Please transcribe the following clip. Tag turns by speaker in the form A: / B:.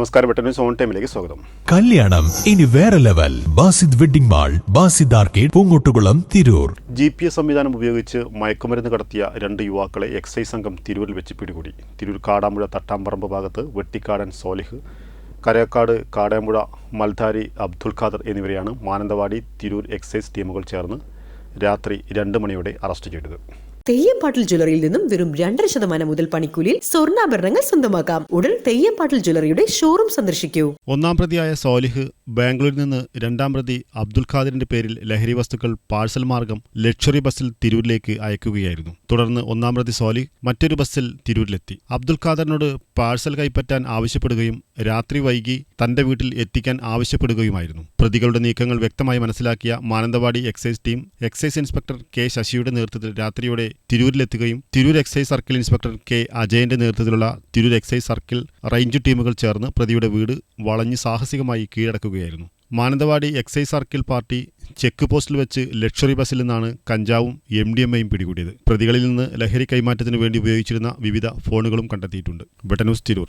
A: നമസ്കാരം പെട്ടെന്ന് ഓൺ ടൈമിലേക്ക് സ്വാഗതം.
B: കല്യാണം ഇനി വേറെ level. Basid wedding mall Basid arcade Poongottukulam Tirur.
A: G P S സംവിധാനം ഉപയോഗിച്ച് മയക്കുമരുന്ന് കടത്തിയ രണ്ട് യുവാക്കളെ എക്സൈസ് സംഘം തിരൂരിൽ വെച്ച് പിടികൂടി. തിരൂർ കാടാമ്പുഴ തട്ടാമ്പറമ്പ് ഭാഗത്ത് വെട്ടിക്കാടൻ സോലിഹ് കരയക്കാട് കാടാമ്പുഴ മൽധാരി അബ്ദുൽ ഖാദർ എന്നിവരെയാണ് മാനന്തവാടി തിരൂർ എക്സൈസ് ടീമുകൾ ചേർന്ന് രാത്രി രണ്ട് മണിയോടെ അറസ്റ്റ് ചെയ്തത്.
C: തെയ്യംപാട്ടിൽ ജ്വല്ലറിയിൽ നിന്നും വെറും രണ്ടര ശതമാനം മുതൽ പണിക്കൂലിയിൽ സ്വർണാഭരണങ്ങൾ സ്വന്തമാക്കാം. ഉടൻ തെയ്യംപാട്ടിൽ ജ്വല്ലറിയുടെ ഷോറൂം സന്ദർശിക്കൂ.
A: ഒന്നാം പ്രതിയായ സോലിഹ് ബാംഗ്ലൂരിൽ നിന്ന് രണ്ടാം പ്രതി അബ്ദുൽ ഖാദിറിന്റെ പേരിൽ ലഹരി വസ്തുക്കൾ പാഴ്സൽ മാർഗം ലക്ഷറി ബസ്സിൽ തിരൂരിലേക്ക് അയക്കുകയായിരുന്നു. തുടർന്ന് ഒന്നാം പ്രതി സോലി മറ്റൊരു ബസ്സിൽ തിരൂരിലെത്തി. അബ്ദുൽ ഖാദറിനോട് പാഴ്സൽ കൈപ്പറ്റാൻ ആവശ്യപ്പെടുകയും രാത്രി വൈകി തന്റെ വീട്ടിൽ എത്തിക്കാൻ ആവശ്യപ്പെടുകയുമായിരുന്നു. പ്രതികളുടെ നീക്കങ്ങൾ വ്യക്തമായി മനസ്സിലാക്കിയ Mananthavady excise team excise inspector K ശശിയുടെ നേതൃത്വത്തിൽ രാത്രിയോടെ തിരൂരിലെത്തുകയും Tirur excise circle inspector K അജയന്റെ നേതൃത്വത്തിലുള്ള തിരൂർ എക്സൈസ് സർക്കിൾ റേഞ്ച് ടീമുകൾ ചേർന്ന് പ്രതിയുടെ വീട് വളഞ്ഞ് സാഹസികമായി കീഴടക്കുകയായിരുന്നു Mananthavady excise circle party check പോസ്റ്റിൽ വെച്ച് ലക്ഷറി ബസ്സിൽ നിന്നാണ് കഞ്ചാവും എം ഡി എം എയും പിടികൂടിയത്. പ്രതികളിൽ നിന്ന് ലഹരി കൈമാറ്റത്തിന് വേണ്ടി ഉപയോഗിച്ചിരുന്ന വിവിധ ഫോണുകളും കണ്ടെത്തിയിട്ടുണ്ട്. ബട്ടനൂസ് തിരൂർ.